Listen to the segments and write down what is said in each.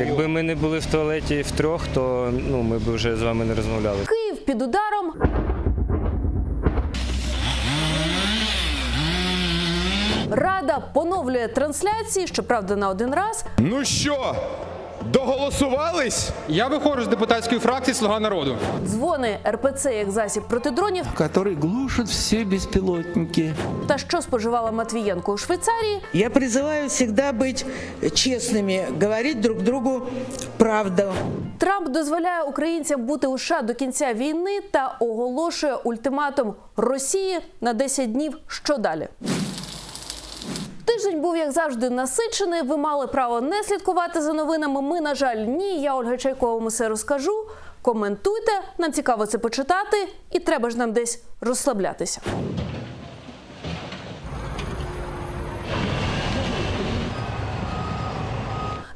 Якби ми не були в туалеті втрьох, то ну ми б вже з вами не розмовляли. Київ під ударом. Рада поновлює трансляції, щоправда, на один раз. Ну що, доголосувались? Я виходжу з депутатської фракції Слуга народу. Дзвони РПЦ як засіб проти дронів. который глушит все беспилотники. Та що споживала Матвієнко у Швейцарії, Я призываю всегда быть честными, говорить друг другу правду. Трамп дозволяє українцям бути у США до кінця війни та оголошує ультиматум Росії на 10 днів. Що далі? Тиждень був як завжди насичений. Ви мали право не слідкувати за новинами. Ми, на жаль, ні. Я Ольга Чайкова вам усе розкажу. Коментуйте, нам цікаво це почитати, і треба ж нам десь розслаблятися.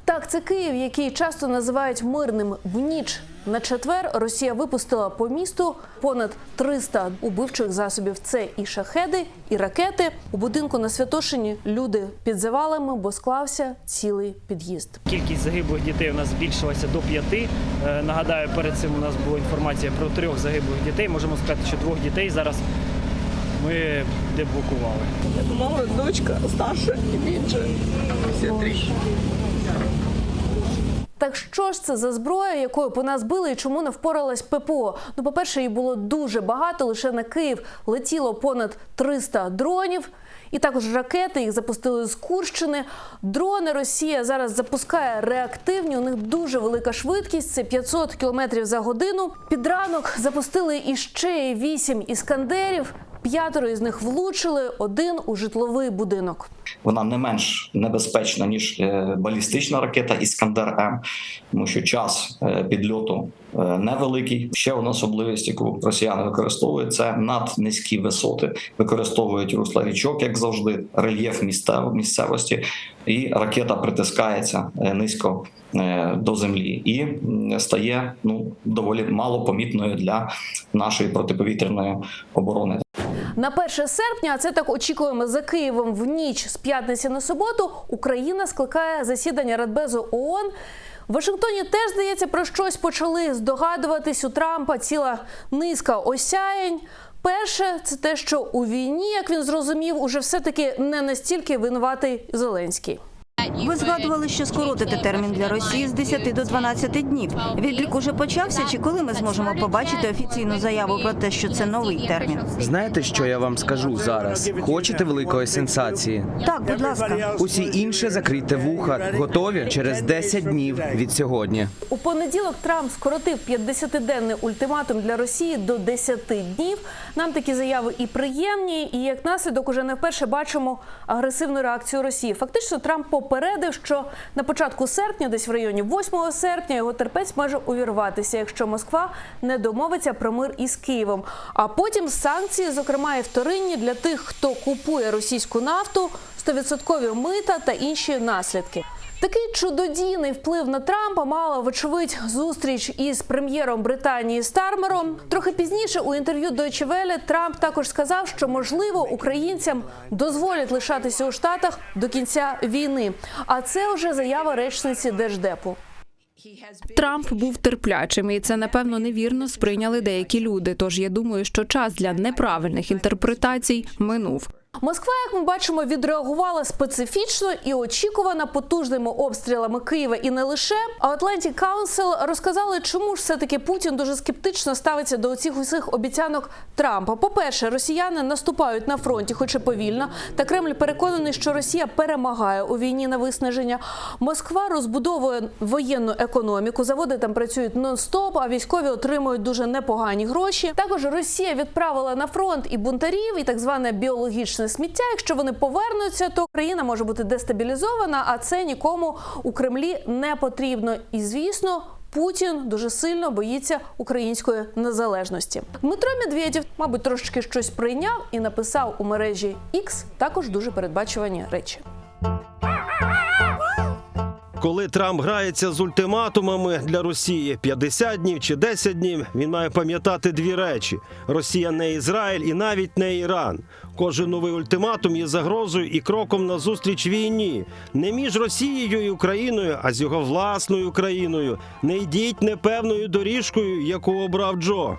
Так, це Київ, який часто називають мирним в ніч. На четвер Росія випустила по місту понад 300 убивчих засобів. Це і шахеди, і ракети. У будинку на Святошині люди під завалами, бо склався цілий під'їзд. Кількість загиблих дітей у нас збільшилася до п'яти. Е, Нагадаю, перед цим у нас була інформація про трьох загиблих дітей. Можемо сказати, що двох дітей зараз ми деблокували. Мама, дочка старша і менше. Всі три. Так що ж це за зброя, якою по нас били і чому не впоралась ППО? Ну, по-перше, її було дуже багато. Лише на Київ летіло понад 300 дронів. І також ракети їх запустили з Курщини. Дрони Росія зараз запускає реактивні. У них дуже велика швидкість. Це 500 км за годину. Під ранок запустили іще вісім іскандерів. П'ятеро із них влучили, один у житловий будинок. Вона не менш небезпечна ніж е, балістична ракета Іскандер М, тому що час е, підльоту е, невеликий. Ще одна особливість, яку росіяни використовують, це наднизькі висоти. Використовують русла річок, як завжди, рельєф місцев- місцевості, і ракета притискається низько до землі і стає ну доволі мало помітною для нашої протиповітряної оборони. На 1 серпня, а це так очікуємо за Києвом в ніч з п'ятниці на суботу. Україна скликає засідання Радбезу ООН. В Вашингтоні теж здається про щось почали здогадуватись у Трампа ціла низка осяєнь. Перше, це те, що у війні, як він зрозумів, уже все таки не настільки винуватий Зеленський. Ви згадували, що скоротити термін для Росії з 10 до 12 днів. Відлік уже почався. Чи коли ми зможемо побачити офіційну заяву про те, що це новий термін? Знаєте, що я вам скажу зараз? Хочете великої сенсації? Так, будь ласка. Усі інші закрийте вуха. Готові через 10 днів від сьогодні. У понеділок Трамп скоротив 50-денний ультиматум для Росії до 10 днів. Нам такі заяви і приємні, і як наслідок уже не вперше бачимо агресивну реакцію Росії. Фактично, Трамп попередив, що на початку серпня, десь в районі 8 серпня, його терпець може увірватися, якщо Москва не домовиться про мир із Києвом. А потім санкції, зокрема і вторинні для тих, хто купує російську нафту, 100% мита та інші наслідки. Такий чудодійний вплив на Трампа мала вочевидь зустріч із прем'єром Британії Стармером. Трохи пізніше у інтерв'ю Deutsche Welle Трамп також сказав, що можливо українцям дозволять лишатися у штатах до кінця війни. А це вже заява речниці держдепу. Трамп був терплячим, і це напевно невірно сприйняли деякі люди. Тож я думаю, що час для неправильних інтерпретацій минув. Москва, як ми бачимо, відреагувала специфічно і очікувано потужними обстрілами Києва і не лише. А Atlantic Council розказали, чому ж все таки Путін дуже скептично ставиться до цих усіх обіцянок Трампа. По-перше, росіяни наступають на фронті, хоч і повільно. Та Кремль переконаний, що Росія перемагає у війні на виснаження. Москва розбудовує воєнну економіку. Заводи там працюють нон-стоп, а військові отримують дуже непогані гроші. Також Росія відправила на фронт і бунтарів, і так зване біологічне сміття. Якщо вони повернуться, то країна може бути дестабілізована, а це нікому у Кремлі не потрібно. І звісно. Путін дуже сильно боїться української незалежності. Дмитро Медведєв, мабуть, трошечки щось прийняв і написав у мережі X також дуже передбачувані речі. Коли Трамп грається з ультиматумами для Росії 50 днів чи 10 днів, він має пам'ятати дві речі: Росія не Ізраїль і навіть не Іран. Кожен новий ультиматум є загрозою і кроком назустріч війні не між Росією і Україною, а з його власною країною. Не йдіть непевною доріжкою, яку обрав Джо.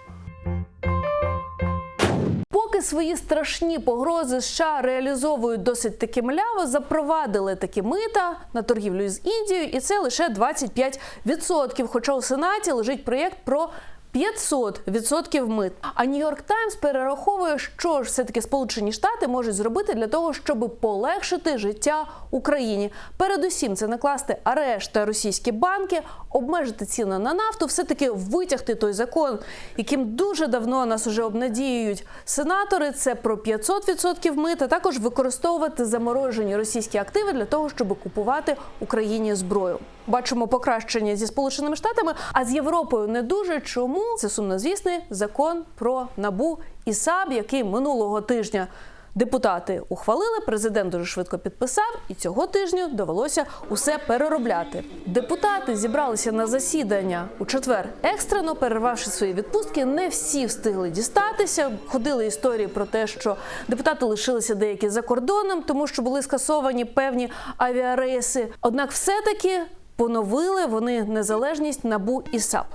Свої страшні погрози США реалізовують досить таки мляво, запровадили такі мита на торгівлю з Індією, і це лише 25%. Хоча у Сенаті лежить проєкт про 500% мит. А Нью-Йорк Таймс перераховує, що ж все-таки Сполучені Штати можуть зробити для того, щоб полегшити життя Україні. Передусім, це накласти арешт на російські банки, обмежити ціни на нафту, все-таки витягти той закон, яким дуже давно нас уже обнадіюють сенатори. Це про 500% мит, а також використовувати заморожені російські активи для того, щоб купувати Україні зброю. Бачимо покращення зі сполученими штатами, а з Європою не дуже. Чому це сумнозвісний закон про набу і САБ, який минулого тижня депутати ухвалили. Президент дуже швидко підписав, і цього тижня довелося усе переробляти. Депутати зібралися на засідання у четвер екстрено, перервавши свої відпустки. Не всі встигли дістатися. Ходили історії про те, що депутати лишилися деякі за кордоном, тому що були скасовані певні авіарейси. Однак, все-таки поновили вони незалежність набу і САП.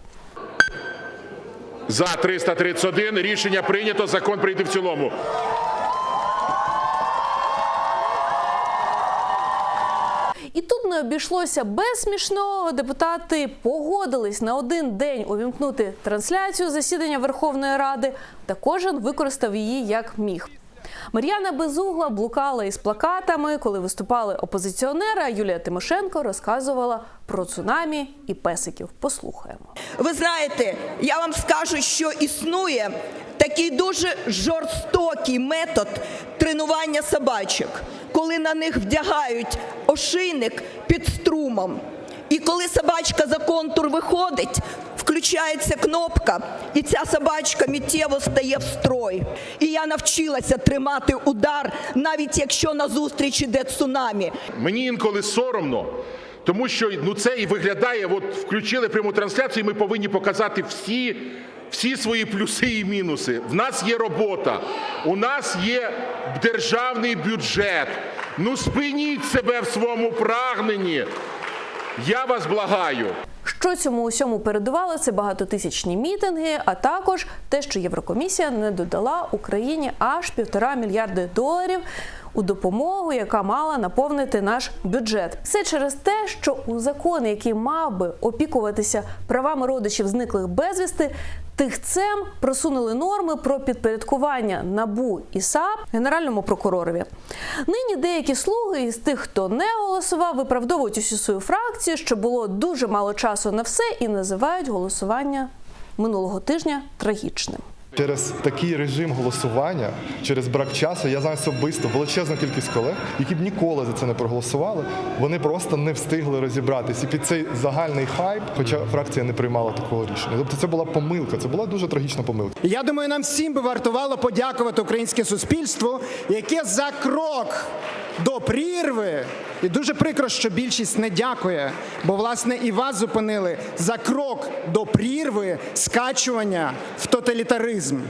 За 331 рішення прийнято. Закон прийде в цілому. І тут не обійшлося без смішного. Депутати погодились на один день увімкнути трансляцію засідання Верховної Ради, та кожен використав її як міг. Мар'яна Безугла блукала із плакатами, коли виступали опозиціонери. а Юлія Тимошенко розказувала про цунамі і песиків. Послухаємо. Ви знаєте, я вам скажу, що існує такий дуже жорстокий метод тренування собачок, коли на них вдягають ошийник під струмом. І коли собачка за контур виходить, включається кнопка, і ця собачка миттєво стає в строй. І я навчилася тримати удар, навіть якщо назустріч іде цунамі. Мені інколи соромно, тому що ну це і виглядає. От включили пряму трансляцію. і Ми повинні показати всі, всі свої плюси і мінуси. В нас є робота, у нас є державний бюджет. Ну спиніть себе в своєму прагненні. Я вас благаю. Що цьому усьому передувало? Це багатотисячні мітинги, а також те, що Єврокомісія не додала Україні аж півтора мільярди доларів у допомогу, яка мала наповнити наш бюджет. Все через те, що у закон, який мав би опікуватися правами родичів зниклих безвісти, тихцем просунули норми про підпорядкування набу і САП генеральному прокуророві. Нині деякі слуги із тих, хто не голосував, виправдовують усю свою фракцію, що було дуже мало часу на все, і називають голосування минулого тижня трагічним. Через такий режим голосування, через брак часу, я знаю особисто величезну кількість колег, які б ніколи за це не проголосували. Вони просто не встигли розібратись. І під цей загальний хайп, хоча фракція не приймала такого рішення. Тобто це була помилка, це була дуже трагічна помилка. Я думаю, нам всім би вартувало подякувати українське суспільство, яке за крок до прірви. І дуже прикро, що більшість не дякує, бо власне і вас зупинили за крок до прірви скачування в тоталітаризм.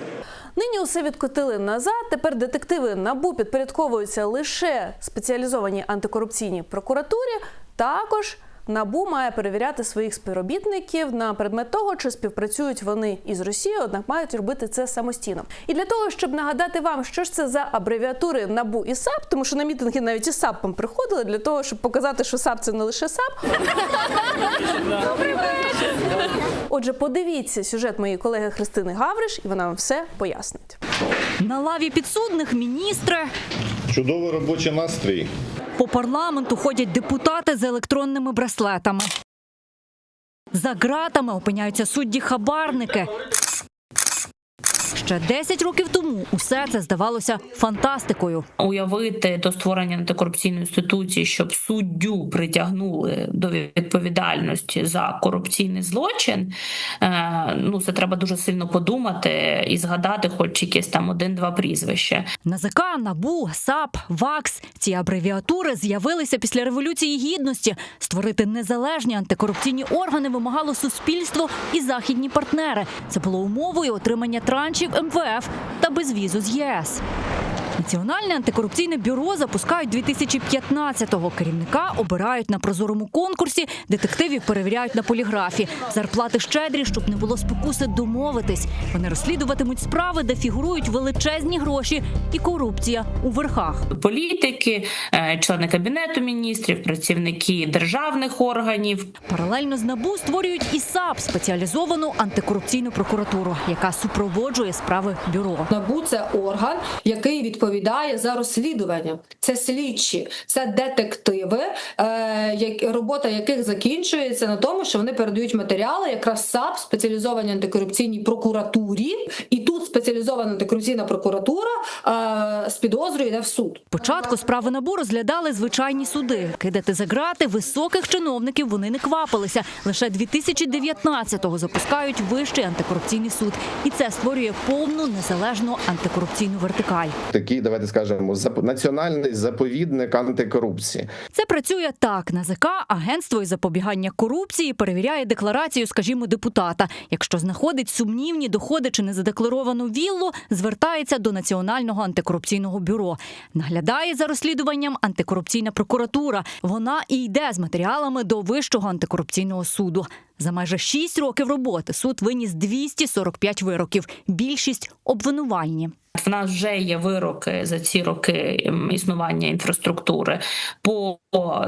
Нині усе відкотили назад. Тепер детективи набу підпорядковуються лише спеціалізованій антикорупційній прокуратурі. Також набу має перевіряти своїх співробітників на предмет того, чи співпрацюють вони із Росією, однак мають робити це самостійно. І для того, щоб нагадати вам, що ж це за абревіатури набу і САП, тому що на мітинги навіть і САПом приходили для того, щоб показати, що САП це не лише САП. Отже, подивіться сюжет моєї колеги Христини Гавриш, і вона вам все пояснить. На лаві підсудних міністри. Чудовий робочий настрій. По парламенту ходять депутати з електронними браслетами. За ґратами опиняються судді-хабарники. Ще 10 років тому усе це здавалося фантастикою. уявити до створення антикорупційної інституції, щоб суддю притягнули до відповідальності за корупційний злочин. е, Ну це треба дуже сильно подумати і згадати, хоч якесь там один-два прізвища. НАЗК, НАБУ, САП, ВАКС – ці абревіатури з'явилися після революції гідності. Створити незалежні антикорупційні органи вимагало суспільство і західні партнери. Це було умовою отримання траншів МВФ та безвізу з ЄС. Національне антикорупційне бюро запускають 2015-го. Керівника обирають на прозорому конкурсі, детективів перевіряють на поліграфі. Зарплати щедрі, щоб не було спокуси домовитись. Вони розслідуватимуть справи, де фігурують величезні гроші і корупція у верхах. Політики, е, члени кабінету міністрів, працівники державних органів. Паралельно з НАБУ створюють і САП – спеціалізовану антикорупційну прокуратуру, яка супроводжує справи бюро. НАБУ це орган, який відповідає за розслідування. Це слідчі, це детективи, е, як- робота яких закінчується на тому, що вони передають матеріали, якраз САП, спеціалізованій антикорупційній прокуратурі, і тут спеціалізована антикорупційна прокуратура е, з підозрою йде в суд. Спочатку справи НАБУ розглядали звичайні суди. Кидати за грати високих чиновників вони не квапилися. Лише 2019-го запускають вищий антикорупційний суд, і це створює повну незалежну антикорупційну вертикаль. Такий, давайте скажемо, національний заповідник антикорупції. Це працює так. НАЗК, агентство із запобігання корупції, перевіряє декларацію, скажімо, депутата. Якщо знаходить сумнівні доходи чи незадекларовану віллу, звертається до Національного антикорупційного бюро. Наглядає за розслідуванням антикорупційна прокуратура. Вона і йде з матеріалами до Вищого антикорупційного суду. За майже 6 років роботи суд виніс 245 вироків. Більшість обвинувальні. В нас вже є вироки за ці роки існування інфраструктури по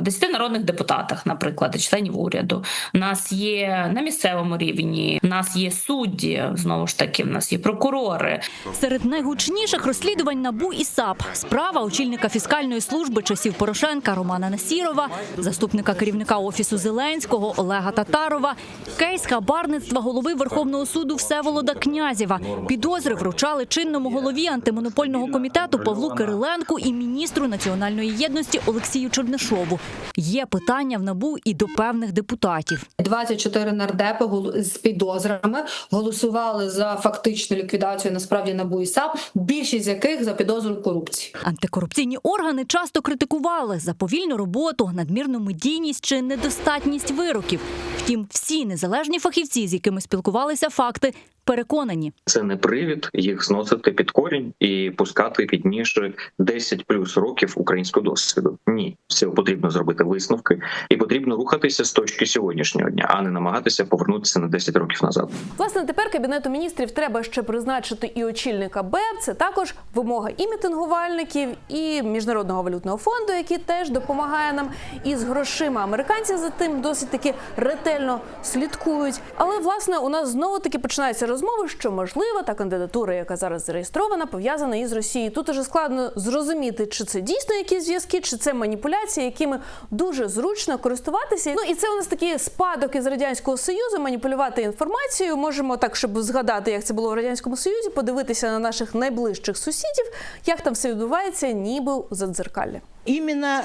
10 народних депутатах, наприклад, і членів уряду. У нас є на місцевому рівні, у нас є судді, знову ж таки, в нас є прокурори. Серед найгучніших розслідувань НАБУ і САП справа очільника фіскальної служби часів Порошенка Романа Насірова, заступника керівника офісу Зеленського Олега Татарова, кейс хабарництва голови Верховного суду Всеволода Князєва. Підозри вручали чинному голові антимонопольного комітету Павлу Кириленку і міністру національної єдності Олексію Чернишову. Є питання в НАБУ і до певних депутатів. 24 нардепи з підозрами голосували за фактичну ліквідацію насправді НАБУ і САП, більшість з яких за підозру корупції. Антикорупційні органи часто критикували за повільну роботу, надмірну медійність чи недостатність вироків. Втім, всі незалежні фахівці, з якими спілкувалися факти, переконані. Це не привід їх зносити під корінь і пускати під ніж 10 плюс років українського досвіду. Ні, цього потрібно зробити висновки, і потрібно рухатися з точки сьогоднішнього дня, а не намагатися повернутися на 10 років назад. Власне, тепер кабінету міністрів треба ще призначити і очільника БЕП. Це також вимога і мітингувальників, і міжнародного валютного фонду, який теж допомагає нам із грошима. Американці за тим досить таки ретельно слідкують. Але власне у нас знову таки починаються розмови, що можливо та кандидатура, яка зараз зареєстрована, пов'язана із Росією. Тут уже складно зрозуміти, чи це дійсно якісь зв'язки, чи це маніпуляції, якими дуже зручно користуватися. Ну і це у нас такий спадок із радянського союзу. Маніпулювати інформацією. Можемо так, щоб згадати, як це було в радянському союзі, подивитися на наших найближчих сусідів, як там все відбувається, ніби у задзеркалі. Именно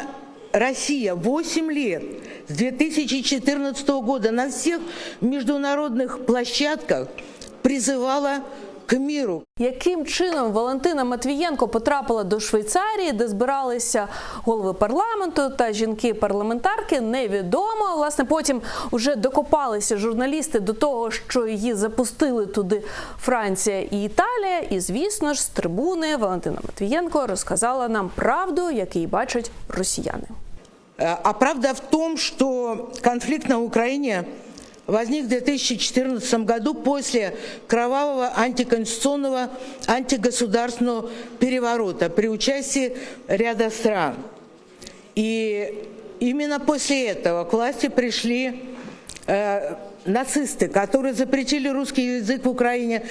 Россия 8 лет с 2014 года на всех международных площадках призывала к миру. Яким чином Валентина Матвієнко потрапила до Швейцарії, де збиралися голови парламенту та жінки-парламентарки, невідомо. Власне, потім вже докопалися журналісти до того, що її запустили туди Франція і Італія. І звісно ж, з трибуни Валентина Матвієнко розказала нам правду, який бачать росіяни. Э, А правда в том, что конфликт на Украине возник в 2014 году после кровавого антиконституционного антигосударственного переворота при участии ряда стран. И именно после этого к власти пришли э, нацисты, которые запретили русский язык в Украине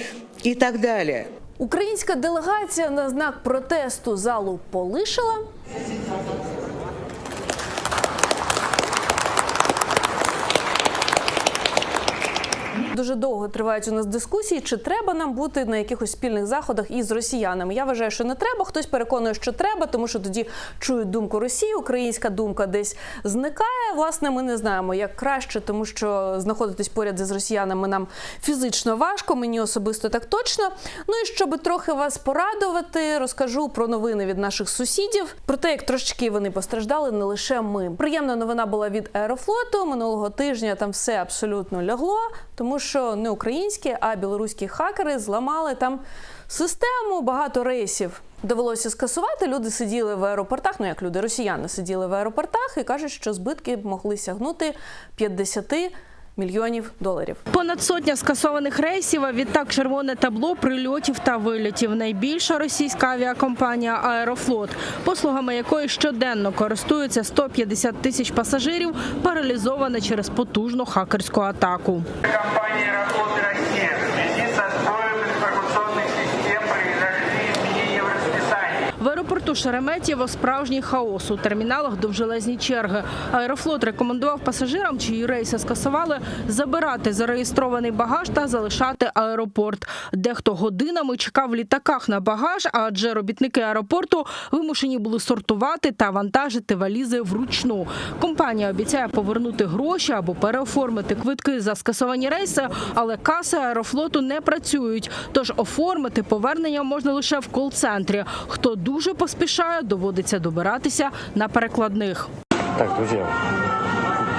и так далее. Українська делегація на знак протесту залу полишила. Дуже довго тривають у нас дискусії, чи треба нам бути на якихось спільних заходах із росіянами. Я вважаю, що не треба. Хтось переконує, що треба, тому що тоді чують думку Росії, українська думка десь зникає. Власне, ми не знаємо, як краще, тому що знаходитись поряд із росіянами нам фізично важко. Мені особисто так точно. Ну і щоб трохи вас порадувати, розкажу про новини від наших сусідів, про те, як трошечки вони постраждали, не лише ми. Приємна новина була від аерофлоту. Минулого тижня там все абсолютно лягло, тому що не українські, а білоруські хакери зламали там систему. Багато рейсів довелося скасувати. Люди сиділи в аеропортах. Ну як люди, росіяни сиділи в аеропортах і кажуть, що збитки могли сягнути 50 мільйонів доларів. Понад сотня скасованих рейсів, а відтак червоне табло прильотів та вильотів. Найбільша російська авіакомпанія Аерофлот, послугами якої щоденно користуються 150 тисяч пасажирів, паралізована через потужну хакерську атаку. Компанія «Аэрофлот Россия» В аеропорту Шереметьєво справжній хаос. У терміналах довжелезні черги. Аерофлот рекомендував пасажирам, чиї рейси скасували, забирати зареєстрований багаж та залишати аеропорт. Дехто годинами чекав в літаках на багаж, адже робітники аеропорту вимушені були сортувати та вантажити валізи вручну. Компанія обіцяє повернути гроші або переоформити квитки за скасовані рейси, але каси аерофлоту не працюють. Тож оформити повернення можна лише в кол-центрі. Хто дуже поспішає, доводиться добиратися на перекладних. Так, друзья,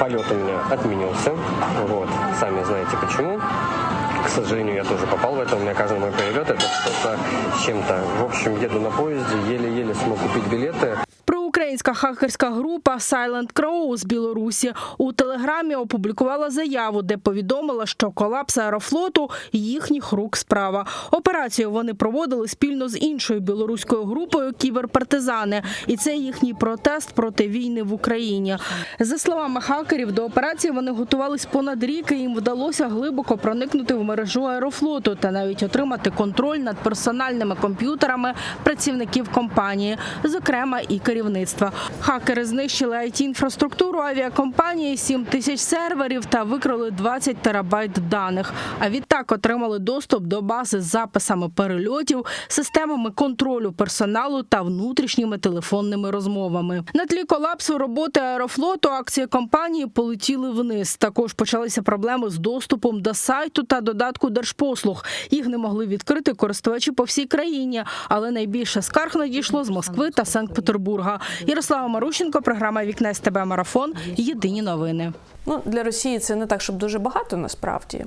полет у меня отменился. Вот, сами знаете почему. К сожалению, я тоже попал в это. У меня каждый мой перелет это что-то с чем-то. В общем, еду на поезде, еле-еле смог купить билеты. Проукраїнська хакерська група Silent Crow з Білорусі у телеграмі опублікувала заяву, де повідомила, що колапс аерофлоту їхніх рук справа. Операцію вони проводили спільно з іншою білоруською групою Кіберпартизани, і це їхній протест проти війни в Україні. За словами хакерів, до операції вони готувались понад рік, і їм вдалося глибоко проникнути в мережу аерофлоту та навіть отримати контроль над персональними комп'ютерами працівників компанії, зокрема і керівництва. Хакери знищили it інфраструктуру авіакомпанії, 7 тисяч серверів та викрали 20 терабайт даних. А відтак отримали доступ до бази з записами перельотів, системами контролю персоналу та внутрішніми телефонними розмовами. На тлі колапсу роботи аерофлоту акції компанії полетіли вниз. Також почалися проблеми з доступом до сайту та додатку держпослуг. Їх не могли відкрити користувачі по всій країні, але найбільше скарг надійшло з Москви та Санкт-Петербурга. Ярослава Марущенко, програма Вікне з тебе Марафон. Єдині новини. Ну, для Росії це не так, щоб дуже багато насправді.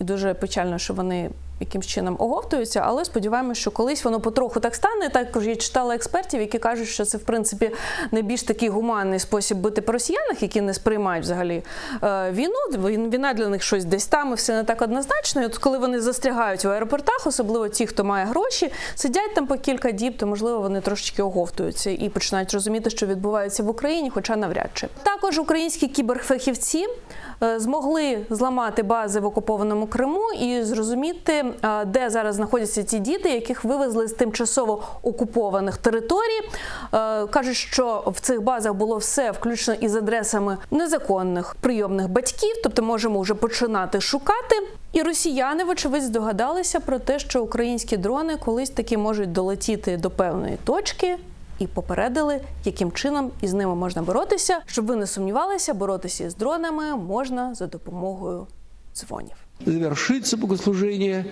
І дуже печально, що вони якимсь чином оговтуються, але сподіваємося, що колись воно потроху так стане. Також я читала експертів, які кажуть, що це в принципі найбільш такий гуманний спосіб бити по росіянах, які не сприймають взагалі е, війну. Він- Війна для них щось десь там і все не так однозначно. І от коли вони застрягають в аеропортах, особливо ті, хто має гроші, сидять там по кілька діб, то можливо вони трошечки оговтуються і починають розуміти, що відбувається в Україні, хоча навряд чи також українські кіберфахівці змогли зламати бази в окупованому Криму і зрозуміти, е, де зараз знаходяться ті діти, яких вивезли з тимчасово окупованих територій. Е, Кажуть, що в цих базах було все включно із адресами незаконних прийомних батьків, тобто можемо вже починати шукати. І росіяни, вочевидь, здогадалися про те, що українські дрони колись таки можуть долетіти до певної точки І попередили, яким чином із ними можна боротися. Щоб ви не сумнівалися, боротися із дронами можна за допомогою дзвонів. Завершится богослужение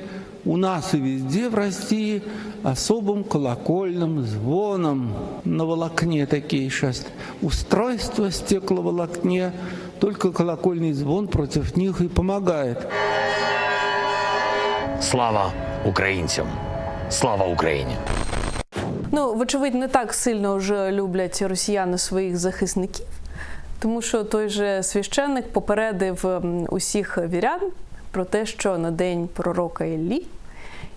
у нас и везде в России особым колокольным звоном на волокне такие сейчас устройства стекловолокне. Только колокольный звон против них и помогает. Слава українцям! Слава Україні! Ну, вочевидь, не так сильно вже люблять росіяни своїх захисників, тому що той же священник попередив усіх вірян про те, що на день пророка Іллі,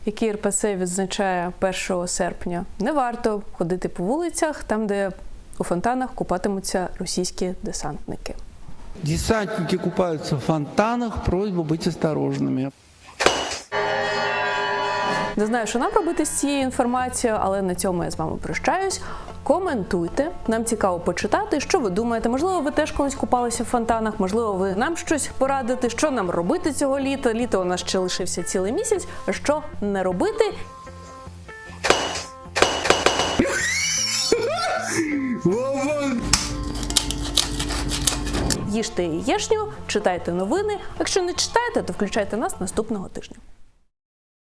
який РПЦ відзначає 1 серпня, не варто ходити по вулицях, там, де у фонтанах купатимуться російські десантники. Десантники купаются в фонтанах, просьба быть осторожными. Не знаю, що нам робити з цією інформацією, але на цьому я з вами прощаюсь. Коментуйте, нам цікаво почитати, що ви думаєте. Можливо, ви теж колись купалися в фонтанах, можливо, ви нам щось порадите, що нам робити цього літа. Літо у нас ще лишився цілий місяць. Що не робити? Їжте яєшню, читайте новини. Якщо не читаєте, то включайте нас наступного тижня.